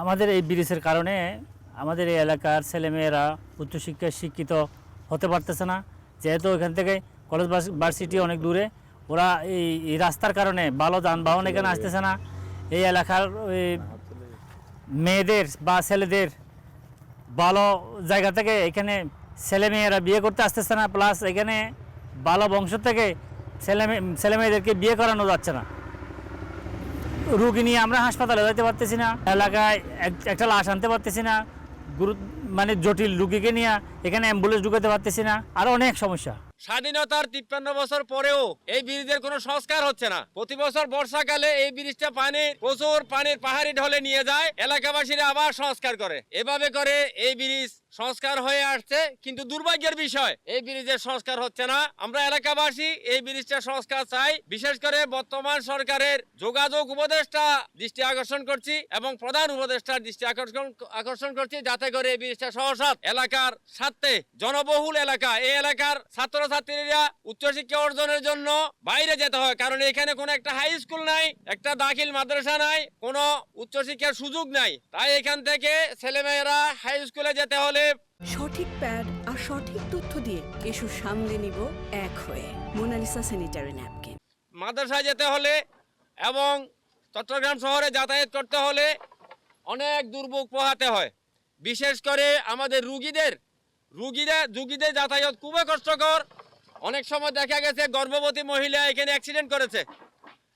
আমাদের এই ব্রিজের কারণে আমাদের এই এলাকার ছেলেমেয়েরা উচ্চশিক্ষায় শিক্ষিত হতে পারতেছে না। যেহেতু এখান থেকে কলেজ ভার্সিটি অনেক দূরে ওরা এই রাস্তার কারণে ভালো যানবাহন এখানে আসতেছে না। এই এলাকার ওই মেয়েদের বা ছেলেদের ভালো জায়গা থেকে এখানে ছেলে মেয়েরা বিয়ে করতে আসতেছে না। প্লাস এখানে ভালো বংশ থেকে ছেলে মেয়ে ছেলে মেয়েদেরকে বিয়ে করানো যাচ্ছে না। রুগী নিয়ে আমরা হাসপাতালে যেতে পারতেছি না। এলাকায় এক- একটা লাশ আনতে পারতেছি না। গুরু মানে জটিল রুগীকে নিয়ে এখানে অ্যাম্বুলেন্স ঢুকাতে পারতেছি না। আরও অনেক সমস্যা। স্বাধীনতার তিপ্পান্ন বছর পরেও এই ব্রিজের কোনো সংস্কার হচ্ছে না। প্রতি বছর বর্ষাকালে এই ব্রিজটা পানির প্রচুর পানির পাহাড়ি ঢলে নিয়ে যায়। এলাকাবাসীরা আবার সংস্কার করে। এভাবে করে এই ব্রিজ সংস্কার হয়ে আসছে, কিন্তু দুর্ভাগ্যের বিষয়, এই ব্রিজের সংস্কার হচ্ছে না। আমরা এলাকাবাসী এই ব্রিজটা সংস্কার চাই। বিশেষ করে বর্তমান সরকারের যোগাযোগ উপদেষ্টা দৃষ্টি আকর্ষণ করছি এবং প্রধান উপদেষ্টার দৃষ্টি আকর্ষণ আকর্ষণ করছি যাতে করে এই ব্রিজটা সহসাত এলাকার স্বার্থে, জনবহুল এলাকা, এই এলাকার ছাত্রছাত্রীরা উচ্চশিক্ষা অর্জনের জন্য বাইরে যেতে হয়। কারণ এখানে কোনো একটা হাই স্কুল নাই, একটা দাখিল মাদ্রাসা নাই, কোনো উচ্চশিক্ষার সুযোগ নাই। তাই এখান থেকে ছেলেমেয়েরা হাই স্কুলে যেতে হলে সঠিক প্যাড আর সঠিক তথ্য দিয়ে এসব সামলে নিব এক হয়ে। Monalisa sanitary napkin. মাদ্রাসায় যেতে হলে এবং চট্টগ্রাম শহরে যাতায়াত করতে হলে অনেক দুর্ভোগ পোহাতে হয়। বিশেষ করে আমাদের রুগীদের রুগীদের রুগীদের যাতায়াত খুবই কষ্টকর। অনেক সময় দেখা গেছে গর্ভবতী মহিলা এখানে অ্যাক্সিডেন্ট করেছে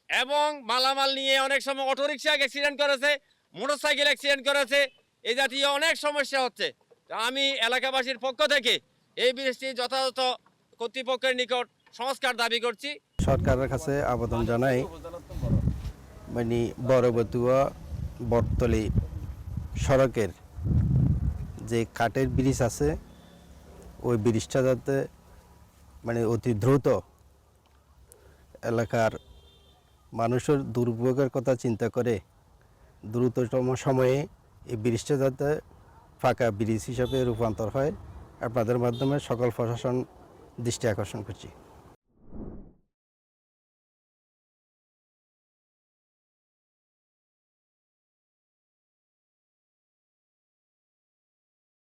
এবং মালামাল নিয়ে অনেক সময় অটোরিকশা অ্যাক্সিডেন্ট করেছে মোটরসাইকেল অ্যাক্সিডেন্ট করেছে। এই জাতীয় অনেক সমস্যা হচ্ছে। আমি এলাকাবাসীর পক্ষ থেকে এই ব্রিজটি যথাযথ কর্তৃপক্ষের নিকট সংস্কার দাবি করছি। সরকারের কাছে আবেদন জানাই মানে বড়বতুয়া বটতলি সড়কের যে কাঠের ব্রিজ আছে, ওই ব্রিজটা যাতে মানে অতি দ্রুত এলাকার মানুষের দুর্ভোগের কথা চিন্তা করে দ্রুততম সময়ে এই ব্রিজটা যাতে ফাঁকা ব্রিজ হিসাবে রূপান্তর হয়। আপনাদের মাধ্যমে সকল প্রশাসন দৃষ্টি আকর্ষণ করছি।